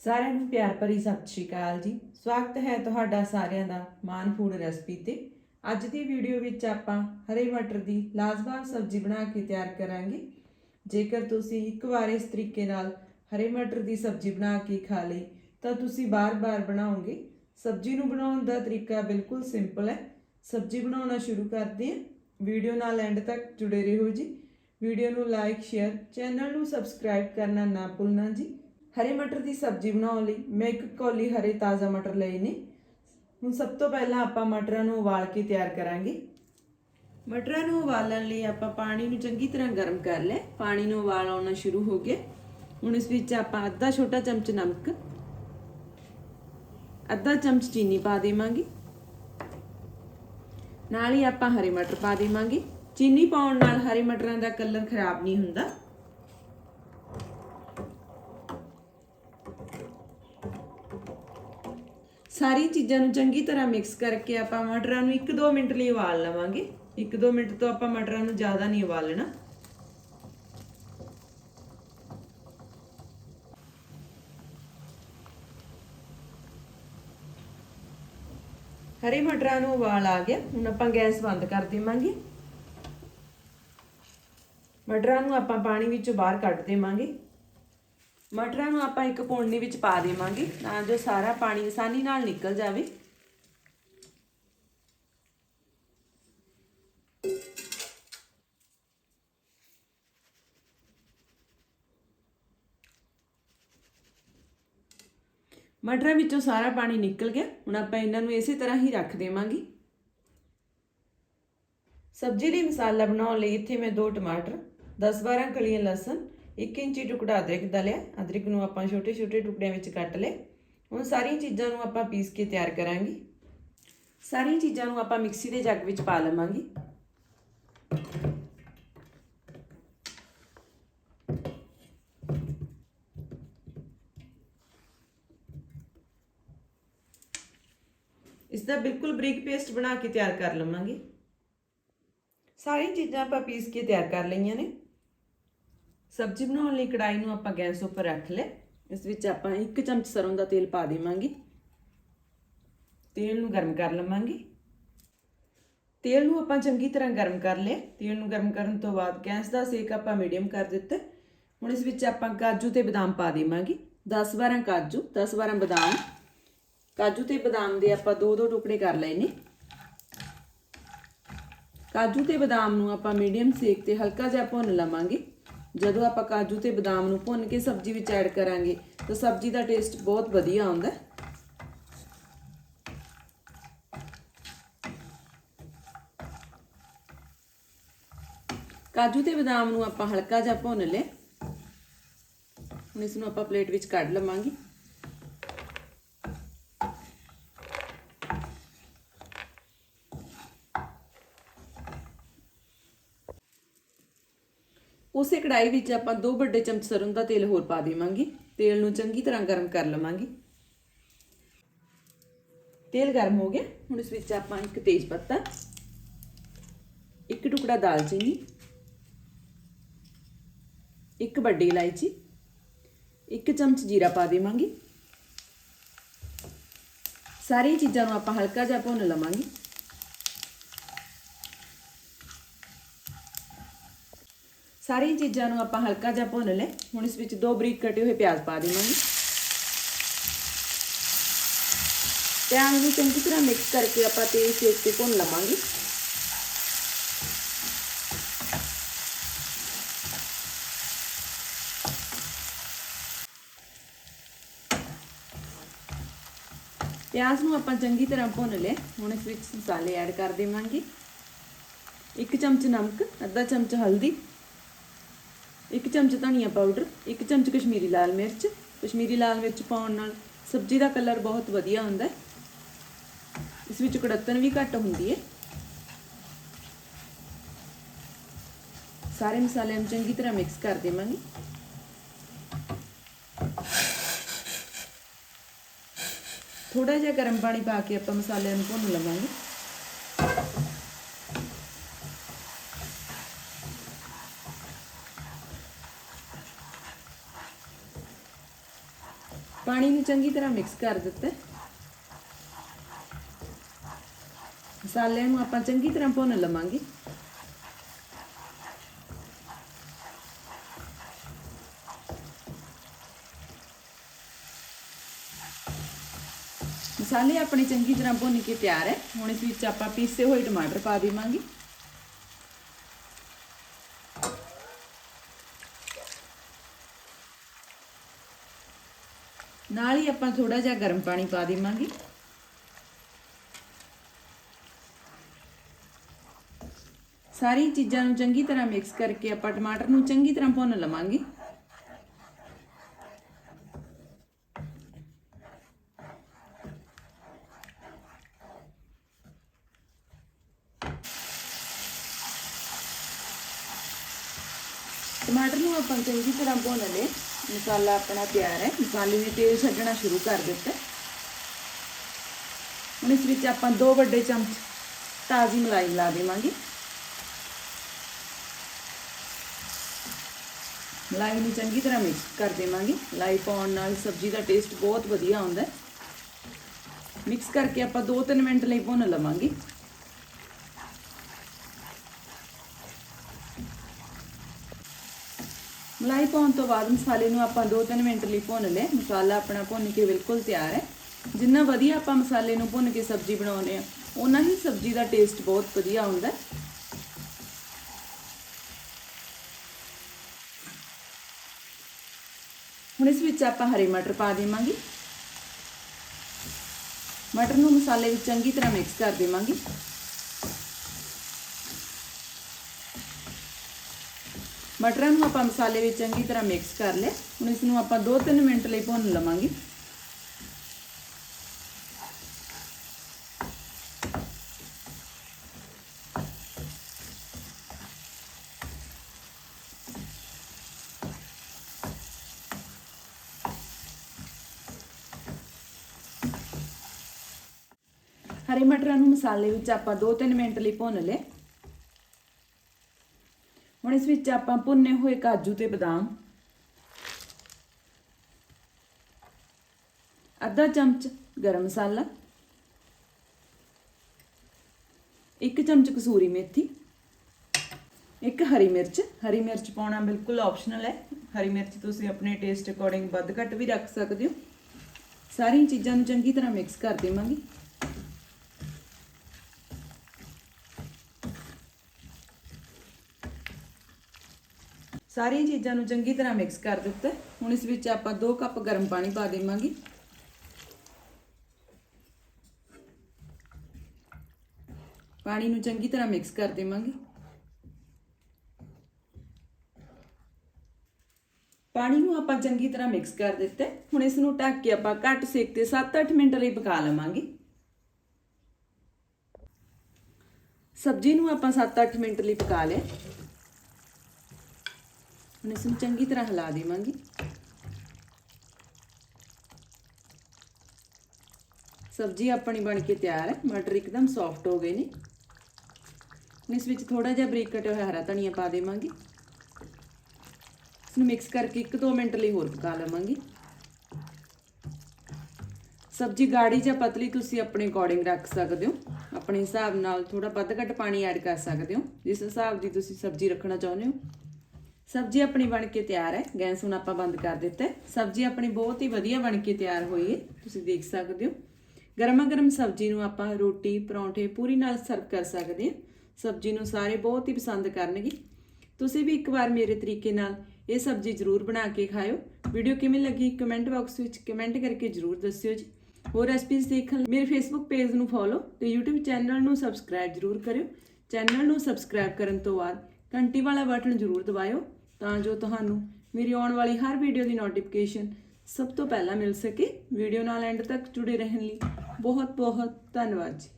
ਸਾਰਿਆਂ ਨੂੰ ਪਿਆਰ ਭਰੀ ਸਤਿ ਸ਼੍ਰੀ ਅਕਾਲ ਜੀ। ਸਵਾਗਤ ਹੈ ਤੁਹਾਡਾ ਸਾਰਿਆਂ ਦਾ ਮਾਨ ਫੂਡ ਰੈਸਪੀ ਤੇ। ਅੱਜ ਦੀ ਵੀਡੀਓ ਵਿੱਚ ਆਪਾਂ ਹਰੇ ਮਟਰ ਦੀ ਲਾਜਵਾਬ ਸਬਜ਼ੀ ਬਣਾ ਕੇ ਤਿਆਰ ਕਰਾਂਗੇ। ਜੇਕਰ ਤੁਸੀਂ ਇੱਕ ਵਾਰ ਇਸ ਤਰੀਕੇ ਨਾਲ ਹਰੇ ਮਟਰ ਦੀ ਸਬਜ਼ੀ ਬਣਾ ਕੇ ਖਾ ਲਈ, ਤਾਂ ਤੁਸੀਂ ਬਾਰ-ਬਾਰ ਬਣਾਓਗੇ। ਸਬਜ਼ੀ ਨੂੰ ਬਣਾਉਣ ਦਾ ਤਰੀਕਾ ਬਿਲਕੁਲ ਸਿੰਪਲ ਹੈ। ਸਬਜ਼ੀ ਬਣਾਉਣਾ ਸ਼ੁਰੂ ਕਰਦੇ ਹਾਂ। ਵੀਡੀਓ ਨਾਲ ਐਂਡ ਤੱਕ ਜੁੜੇ ਰਹੋ ਜੀ। ਵੀਡੀਓ ਨੂੰ ਲਾਈਕ, ਸ਼ੇਅਰ, ਚੈਨਲ ਨੂੰ ਸਬਸਕ੍ਰਾਈਬ ਕਰਨਾ ਨਾ ਭੁੱਲਣਾ ਜੀ। ਹਰੇ ਮਟਰ ਦੀ ਸਬਜ਼ੀ ਬਣਾਉਣ ਲਈ ਮੈਂ ਇੱਕ ਕੌਲੀ ਹਰੇ ਤਾਜ਼ਾ ਮਟਰ ਲਏ ਨੇ। ਹੁਣ ਸਭ ਤੋਂ ਪਹਿਲਾਂ ਆਪਾਂ ਮਟਰਾਂ ਨੂੰ ਉਬਾਲ ਕੇ ਤਿਆਰ ਕਰਾਂਗੇ। ਮਟਰਾਂ ਨੂੰ ਉਬਾਲਣ ਲਈ ਆਪਾਂ ਪਾਣੀ ਨੂੰ ਚੰਗੀ ਤਰ੍ਹਾਂ ਗਰਮ ਕਰ ਲਿਆ। ਪਾਣੀ ਨੂੰ ਉਬਾਲ ਆਉਣਾ ਸ਼ੁਰੂ ਹੋ ਗਿਆ। ਹੁਣ ਇਸ ਵਿੱਚ ਆਪਾਂ ਅੱਧਾ ਛੋਟਾ ਚਮਚ ਨਮਕ, ਅੱਧਾ ਚਮਚ ਚੀਨੀ ਪਾ ਦੇਵਾਂਗੇ। ਨਾਲ ਹੀ ਆਪਾਂ ਹਰੇ ਮਟਰ ਪਾ ਦੇਵਾਂਗੇ। ਚੀਨੀ ਪਾਉਣ ਨਾਲ ਹਰੇ ਮਟਰਾਂ ਦਾ ਕਲਰ ਖਰਾਬ ਨਹੀਂ ਹੁੰਦਾ। ਸਾਰੀ ਚੀਜ਼ਾਂ ਨੂੰ ਚੰਗੀ ਤਰ੍ਹਾਂ ਮਿਕਸ ਕਰਕੇ ਆਪਾਂ ਮਟਰਾਂ ਨੂੰ 1-2 ਮਿੰਟ ਲਈ ਉਬਾਲ ਲਵਾਂਗੇ। 1-2 ਮਿੰਟ ਤੋਂ ਆਪਾਂ ਮਟਰਾਂ ਨੂੰ ਜ਼ਿਆਦਾ ਨਹੀਂ ਉਬਾਲਣਾ। ਹਰੇ ਮਟਰਾਂ ਨੂੰ ਉਬਾਲ ਆ ਗਿਆ। ਹੁਣ ਆਪਾਂ ਗੈਸ ਬੰਦ ਕਰ ਦੇਵਾਂਗੇ। ਮਟਰਾਂ ਨੂੰ ਆਪਾਂ ਪਾਣੀ ਵਿੱਚੋਂ ਬਾਹਰ ਕੱਢ ਦੇਵਾਂਗੇ। ਮਟਰਾਂ ਨੂੰ ਆਪਾਂ ਇੱਕ ਪੋਣੀ ਵਿੱਚ ਪਾ ਦੇਵਾਂਗੇ ਤਾਂ ਜੋ ਸਾਰਾ ਪਾਣੀ ਆਸਾਨੀ ਨਾਲ ਨਿਕਲ ਜਾਵੇ। ਮਟਰਾਂ ਵਿੱਚੋਂ ਸਾਰਾ ਪਾਣੀ ਨਿਕਲ ਗਿਆ। ਹੁਣ ਆਪਾਂ ਇਹਨਾਂ ਨੂੰ ਇਸੇ ਤਰ੍ਹਾਂ ਹੀ ਰੱਖ ਦੇਵਾਂਗੇ। ਸਬਜ਼ੀ ਲਈ ਮਸਾਲਾ ਬਣਾਉਣ ਲਈ ਇੱਥੇ ਮੈਂ ਦੋ ਟਮਾਟਰ 10-12 ਕਲੀਆਂ ਲਸਣ 1 ਇੰਚੀ ਟੁਕੜਾ ਅਦਰਕ ਦਾ ਲਿਆ, ਅਦਰਕ ਨੂੰ ਆਪਾਂ ਛੋਟੇ-ਛੋਟੇ ਟੁਕੜਿਆਂ ਵਿੱਚ ਕੱਟ ਲਏ। ਹੁਣ ਸਾਰੀਆਂ ਚੀਜ਼ਾਂ ਨੂੰ ਆਪਾਂ ਪੀਸ ਕੇ ਤਿਆਰ ਕਰਾਂਗੇ। ਸਾਰੀਆਂ ਚੀਜ਼ਾਂ ਨੂੰ ਆਪਾਂ ਮਿਕਸੀ ਦੇ ਜੱਗ ਵਿੱਚ ਪਾ ਲਵਾਂਗੇ। ਇਸ ਦਾ ਬਿਲਕੁਲ ਬਰੀਕ ਪੇਸਟ ਬਣਾ ਕੇ ਤਿਆਰ ਕਰ ਲਵਾਂਗੇ। ਸਾਰੀਆਂ ਚੀਜ਼ਾਂ ਆਪਾਂ ਪੀਸ ਕੇ ਤਿਆਰ ਕਰ ਲਈਆਂ ਨੇ। ਸਬਜ਼ੀ ਬਣਾਉਣ ਲਈ ਕੜਾਈ ਨੂੰ ਆਪਾਂ ਗੈਸ ਉੱਪਰ ਰੱਖ ਲੈ ਇਸ ਵਿੱਚ ਆਪਾਂ 1 ਚਮਚ ਸਰੋਂ ਦਾ ਤੇਲ ਪਾ ਦੇਵਾਂਗੇ। ਤੇਲ ਨੂੰ ਗਰਮ ਕਰ ਲਵਾਂਗੇ। ਤੇਲ ਨੂੰ ਆਪਾਂ ਚੰਗੀ ਤਰ੍ਹਾਂ ਗਰਮ ਕਰ ਲਿਆ ਤੇਲ ਨੂੰ ਗਰਮ ਕਰਨ ਤੋਂ ਬਾਅਦ ਗੈਸ ਦਾ ਸੇਕ ਆਪਾਂ ਮੀਡੀਅਮ ਕਰ ਦਿੱਤਾ। ਹੁਣ ਇਸ ਵਿੱਚ ਆਪਾਂ ਕਾਜੂ ਤੇ ਬਦਾਮ ਪਾ ਦੇਵਾਂਗੇ। 10-12 ਕਾਜੂ 10-12 ਬਦਾਮ। ਕਾਜੂ ਤੇ ਬਦਾਮ ਦੇ ਆਪਾਂ ਦੋ ਦੋ ਟੁਕੜੇ ਕਰ ਲਏ ਨੇ। ਕਾਜੂ ਤੇ ਬਦਾਮ ਨੂੰ ਆਪਾਂ ਮੀਡੀਅਮ ਸੇਕ ਤੇ ਹਲਕਾ ਜਿਹਾ ਭੁੰਨ ਲਵਾਂਗੇ। ਜਦੋਂ ਆਪਾਂ ਕਾਜੂ ਤੇ ਬਦਾਮ ਨੂੰ ਭੁੰਨ ਕੇ ਸਬਜ਼ੀ ਵਿੱਚ ਐਡ ਕਰਾਂਗੇ, ਤਾਂ ਸਬਜ਼ੀ ਦਾ ਟੇਸਟ ਬਹੁਤ ਵਧੀਆ ਆਉਂਦਾ ਕਾਜੂ ਤੇ ਬਦਾਮ ਨੂੰ ਆਪਾਂ ਹਲਕਾ ਜਿਹਾ ਭੁੰਨ ਲਿਆ। ਹੁਣ ਇਸ ਨੂੰ ਆਪਾਂ ਪਲੇਟ ਵਿੱਚ ਕੱਢ ਲਵਾਂਗੇ। ਉਸੇ ਕੜਾਈ ਵਿੱਚ ਆਪਾਂ ਦੋ ਵੱਡੇ ਚਮਚ ਸਰੋਂ ਦਾ ਤੇਲ ਹੋਰ ਪਾ ਦੇਵਾਂਗੇ। ਤੇਲ ਨੂੰ ਚੰਗੀ ਤਰ੍ਹਾਂ ਗਰਮ ਕਰ ਲਵਾਂਗੇ। ਤੇਲ ਗਰਮ ਹੋ ਗਿਆ। ਹੁਣ ਇਸ ਵਿੱਚ ਆਪਾਂ ਇੱਕ ਤੇਜ ਪੱਤਾ ਇੱਕ ਟੁਕੜਾ ਦਾਲਚੀਨੀ, ਇੱਕ ਵੱਡੀ ਇਲਾਇਚੀ, ਇੱਕ ਚਮਚ ਜੀਰਾ ਪਾ ਦੇਵਾਂਗੇ। ਸਾਰੀਆਂ ਚੀਜ਼ਾਂ ਨੂੰ ਆਪਾਂ ਹਲਕਾ ਜਿਹਾ ਭੁੰਨ ਲਵਾਂਗੇ। ਸਾਰੀਆਂ ਚੀਜ਼ਾਂ ਨੂੰ ਆਪਾਂ ਹਲਕਾ ਜਿਹਾ ਭੁੰਨ ਲੈ। ਹੁਣ ਇਸ ਵਿੱਚ ਦੋ ਬਰੀਕ ਕਟੇ ਹੋਏ ਪਿਆਜ਼ ਪਾ ਦੇਵਾਂਗੇ। ਪਿਆਜ਼ ਨੂੰ ਚੰਗੀ ਤਰ੍ਹਾਂ ਮਿਕਸ ਕਰਕੇ ਆਪਾਂ ਤੇਜ਼ ਸੇਕ ਤੇ ਭੁੰਨ ਲਵਾਂਗੇ। ਪਿਆਜ਼ ਨੂੰ ਆਪਾਂ ਚੰਗੀ ਤਰ੍ਹਾਂ ਭੁੰਨ ਲਿਆ। ਹੁਣ ਇਸ ਵਿੱਚ ਮਸਾਲੇ ਐਡ ਕਰ ਦੇਵਾਂਗੇ। ਇੱਕ ਚਮਚ ਨਮਕ, ਅੱਧਾ ਚਮਚ ਹਲਦੀ ਇੱਕ ਚਮਚ ਧਨੀਆ ਪਾਊਡਰ, ਇੱਕ ਚਮਚ ਕਸ਼ਮੀਰੀ ਲਾਲ ਮਿਰਚ। ਕਸ਼ਮੀਰੀ ਲਾਲ ਮਿਰਚ ਪਾਉਣ ਨਾਲ ਸਬਜ਼ੀ ਦਾ ਕਲਰ ਬਹੁਤ ਵਧੀਆ ਹੁੰਦਾ ਹੈ। ਇਸ ਵਿੱਚ ਕੜਤਨ ਵੀ ਘੱਟ ਹੁੰਦੀ ਹੈ। ਸਾਰੇ ਮਸਾਲਿਆਂ ਨੂੰ ਚੰਗੀ ਤਰ੍ਹਾਂ ਮਿਕਸ ਕਰ ਦੇਵਾਂਗੇ। ਥੋੜਾ ਜਿਹਾ ਗਰਮ ਪਾਣੀ ਪਾ ਕੇ ਆਪਾਂ ਮਸਾਲਿਆਂ ਨੂੰ ਭੁੰਨ ਲਵਾਂਗੇ ਪਾਣੀ ਨੂੰ ਚੰਗੀ ਤਰ੍ਹਾਂ ਮਿਕਸ ਕਰ ਦਿੱਤਾ। ਮਸਾਲੇ ਨੂੰ ਆਪਾਂ ਚੰਗੀ ਤਰ੍ਹਾਂ ਭੁੰਨ ਲਵਾਂਗੇ। ਮਸਾਲੇ ਆਪਣੇ ਚੰਗੀ ਤਰ੍ਹਾਂ ਭੁੰਨ ਕੇ ਤਿਆਰ ਹੈ। ਹੁਣ ਇਸ ਵਿੱਚ ਆਪਾਂ ਪੀਸੇ ਹੋਏ ਟਮਾਟਰ ਪਾ ਦੇਵਾਂਗੇ। ਨਾਲ ਹੀ ਆਪਾਂ ਥੋੜਾ ਜਿਹਾ ਗਰਮ ਪਾਣੀ ਪਾ ਦੇਵਾਂਗੇ। ਸਾਰੀ ਚੀਜ਼ਾਂ ਨੂੰ ਚੰਗੀ ਤਰ੍ਹਾਂ ਮਿਕਸ ਕਰਕੇ ਆਪਾਂ ਟਮਾਟਰ ਨੂੰ ਚੰਗੀ ਤਰ੍ਹਾਂ ਭੁੰਨ ਲਵਾਂਗੇ। ਟਮਾਟਰ ਨੂੰ ਆਪਾਂ ਚੰਗੀ ਤਰ੍ਹਾਂ ਭੁੰਨ ਲਏ। ਮਸਾਲਾ ਆਪਣਾ ਤਿਆਰ ਹੈ। ਮਸਾਲੇ ਨੇ ਤੇਲ ਛੱਡਣਾ ਸ਼ੁਰੂ ਕਰ ਦਿੱਤਾ। ਹੁਣ ਇਸ ਵਿੱਚ ਆਪਾਂ ਦੋ ਵੱਡੇ ਚਮਚ ਤਾਜ਼ੀ ਮਲਾਈ ਲਾ ਦੇਵਾਂਗੇ। ਮਲਾਈ ਨੂੰ ਚੰਗੀ ਤਰ੍ਹਾਂ ਮਿਕਸ ਕਰ ਦੇਵਾਂਗੇ। ਮਲਾਈ ਪਾਉਣ ਨਾਲ ਸਬਜ਼ੀ ਦਾ ਟੇਸਟ ਬਹੁਤ ਵਧੀਆ ਆਉਂਦਾ ਹੈ। ਮਿਕਸ ਕਰਕੇ ਆਪਾਂ 2-3 ਮਿੰਟ ਲਈ ਭੁੰਨ ਲਵਾਂਗੇ। ਮਲਾਈ ਪਾਉਣ ਤੋਂ ਬਾਅਦ ਮਸਾਲੇ ਨੂੰ ਆਪਾਂ 2-3 ਮਿੰਟ ਲਈ ਭੁੰਨ ਲਏ। ਮਸਾਲਾ ਆਪਣਾ ਭੁੰਨ ਕੇ ਬਿਲਕੁਲ ਤਿਆਰ ਹੈ। ਜਿੰਨਾ ਵਧੀਆ ਆਪਾਂ ਮਸਾਲੇ ਨੂੰ ਭੁੰਨ ਕੇ ਸਬਜ਼ੀ ਬਣਾਉਂਦੇ ਆ ਉਹਨਾਂ ਹੀ ਸਬਜ਼ੀ ਦਾ ਟੇਸਟ ਬਹੁਤ ਵਧੀਆ ਆਉਂਦਾ ਹੁਣ ਇਸ ਵਿੱਚ ਆਪਾਂ ਹਰੇ ਮਟਰ ਪਾ ਦੇਵਾਂਗੇ। ਮਟਰ ਨੂੰ ਮਸਾਲੇ ਵਿੱਚ ਚੰਗੀ ਤਰ੍ਹਾਂ ਮਿਕਸ ਕਰ ਦੇਵਾਂਗੇ। ਮਟਰਾਂ ਨੂੰ ਆਪਾਂ ਮਸਾਲੇ ਵਿੱਚ ਚੰਗੀ ਤਰ੍ਹਾਂ ਮਿਕਸ ਕਰ ਲਿਆ ਹੁਣ ਇਸ ਨੂੰ ਆਪਾਂ 2-3 ਮਿੰਟ ਲਈ ਭੁੰਨ ਲਵਾਂਗੇ। ਹਰੇ ਮਟਰਾਂ ਨੂੰ ਮਸਾਲੇ ਵਿੱਚ ਆਪਾਂ 2-3 ਮਿੰਟ ਲਈ ਭੁੰਨ ਲਏ। ਇਸ ਵਿੱਚ ਆਪਾਂ ਭੁੰਨੇ ਹੋਏ ਕਾਜੂ ਤੇ ਬਦਾਮ, ਅੱਧਾ ਚਮਚ ਗਰਮ ਮਸਾਲਾ, ਇੱਕ ਚਮਚ ਕਸੂਰੀ ਮੇਥੀ, ਇੱਕ ਹਰੀ ਮਿਰਚ। ਹਰੀ ਮਿਰਚ ਪਾਉਣਾ ਬਿਲਕੁਲ ਆਪਸ਼ਨਲ ਹੈ। ਹਰੀ ਮਿਰਚ ਤੁਸੀਂ ਆਪਣੇ ਟੇਸਟ ਅਕੋਰਡਿੰਗ ਵੱਧ ਘੱਟ ਵੀ ਰੱਖ ਸਕਦੇ ਹੋ। ਸਾਰੀਆਂ ਚੀਜ਼ਾਂ ਨੂੰ ਚੰਗੀ ਤਰ੍ਹਾਂ ਮਿਕਸ ਕਰ ਦੇਵਾਂਗੇ। ਸਾਰੀਆਂ ਚੀਜ਼ਾਂ ਨੂੰ ਚੰਗੀ ਤਰ੍ਹਾਂ ਮਿਕਸ ਕਰ ਦਿੱਤਾ। ਹੁਣ ਇਸ ਵਿੱਚ ਆਪਾਂ 2 ਕੱਪ ਗਰਮ ਪਾਣੀ ਪਾ ਦੇਵਾਂਗੇ। ਪਾਣੀ ਨੂੰ ਚੰਗੀ ਤਰ੍ਹਾਂ ਮਿਕਸ ਕਰ ਦੇਵਾਂਗੇ। ਪਾਣੀ ਨੂੰ ਆਪਾਂ ਚੰਗੀ ਤਰ੍ਹਾਂ ਮਿਕਸ ਕਰ ਦਿੱਤਾ। ਹੁਣ ਇਸ ਨੂੰ ਢੱਕ ਕੇ ਆਪਾਂ ਘੱਟ ਸੇਕ ਤੇ 7-8 ਮਿੰਟ ਲਈ ਪਕਾ ਲਵਾਂਗੇ। ਸਬਜ਼ੀ ਨੂੰ ਆਪਾਂ 7-8 ਮਿੰਟ ਲਈ ਪਕਾ ਲਿਆ। ਹੁਣ ਇਸ ਨੂੰ ਚੰਗੀ ਤਰ੍ਹਾਂ ਹਿਲਾ ਦੇਵਾਂਗੇ। ਸਬਜ਼ੀ ਆਪਣੀ ਬਣ ਕੇ ਤਿਆਰ ਹੈ। ਮਟਰ ਇੱਕਦਮ ਸੌਫਟ ਹੋ ਗਏ ਨੇ। ਹੁਣ ਇਸ ਵਿੱਚ ਥੋੜਾ ਜਿਹਾ ਬਰੀਕ ਕਟਿਆ ਹੋਇਆ ਹਰਾ ਧਨੀਆ ਪਾ ਦੇਵਾਂਗੇ। ਇਸ ਨੂੰ ਮਿਕਸ ਕਰਕੇ 1-2 ਮਿੰਟ ਲਈ ਹੋਰ ਪਕਾ ਲਵਾਂਗੇ। ਸਬਜ਼ੀ ਗਾੜੀ ਜਾਂ ਪਤਲੀ ਤੁਸੀਂ ਆਪਣੇ ਅਕੋਰਡਿੰਗ ਰੱਖ ਸਕਦੇ ਹੋ। ਆਪਣੇ ਹਿਸਾਬ ਨਾਲ ਥੋੜਾ ਵੱਧ ਘੱਟ ਪਾਣੀ ਐਡ ਕਰ ਸਕਦੇ ਹੋ। ਜਿਸ ਹਿਸਾਬ ਦੀ ਤੁਸੀਂ ਸਬਜ਼ੀ ਰੱਖਣਾ ਚਾਹੁੰਦੇ ਹੋ। ਸਬਜ਼ੀ ਆਪਣੀ ਬਣ ਕੇ ਤਿਆਰ ਹੈ। ਗੈਸ ਹੁਣ ਆਪਾਂ ਬੰਦ ਕਰ ਦਿੱਤਾ ਸਬਜ਼ੀ ਆਪਣੀ ਬਹੁਤ ਹੀ ਵਧੀਆ ਬਣ ਕੇ ਤਿਆਰ ਹੋਈ ਹੈ। ਤੁਸੀਂ ਦੇਖ ਸਕਦੇ ਹੋ। ਗਰਮਾ ਗਰਮ ਸਬਜ਼ੀ ਨੂੰ ਆਪਾਂ ਰੋਟੀ, ਪਰੌਂਠੇ ਪੂਰੀ ਨਾਲ ਸਰਵ ਕਰ ਸਕਦੇ ਹਾਂ। ਸਬਜ਼ੀ ਨੂੰ ਸਾਰੇ ਬਹੁਤ ਹੀ ਪਸੰਦ ਕਰਨਗੇ। ਤੁਸੀਂ ਵੀ ਇੱਕ ਵਾਰ ਮੇਰੇ ਤਰੀਕੇ ਨਾਲ ਇਹ ਸਬਜ਼ੀ ਜ਼ਰੂਰ ਬਣਾ ਕੇ ਖਾਇਓ। ਵੀਡੀਓ ਕਿਵੇਂ ਲੱਗੀ ਕਮੈਂਟ ਬਾਕਸ ਵਿੱਚ ਕਮੈਂਟ ਕਰਕੇ ਜ਼ਰੂਰ ਦੱਸਿਓ ਜੀ। ਹੋਰ ਰੈਸਪੀਜ਼ ਦੇਖਣ ਮੇਰੇ ਫੇਸਬੁੱਕ ਪੇਜ ਨੂੰ ਫੋਲੋ ਤੇ YouTube ਚੈਨਲ ਨੂੰ ਸਬਸਕ੍ਰਾਈਬ ਜ਼ਰੂਰ ਕਰਿਓ। ਚੈਨਲ ਨੂੰ ਸਬਸਕ੍ਰਾਈਬ ਕਰਨ ਤੋਂ ਬਾਅਦ ਘੰਟੀ ਵਾਲਾ ਬਟਨ ਜ਼ਰੂਰ ਦਬਾਇਓ। ਤਾਂ ਜੋ ਤੁਹਾਨੂੰ ਮੇਰੀ ਆਉਣ ਵਾਲੀ ਹਰ ਵੀਡੀਓ ਦੀ ਨੋਟੀਫਿਕੇਸ਼ਨ ਸਭ ਤੋਂ ਪਹਿਲਾਂ ਮਿਲ ਸਕੇ। ਵੀਡੀਓ ਨਾਲ ਐਂਡ ਤੱਕ ਜੁੜੇ ਰਹਿਣ ਲਈ ਬਹੁਤ ਬਹੁਤ ਧੰਨਵਾਦ ਜੀ।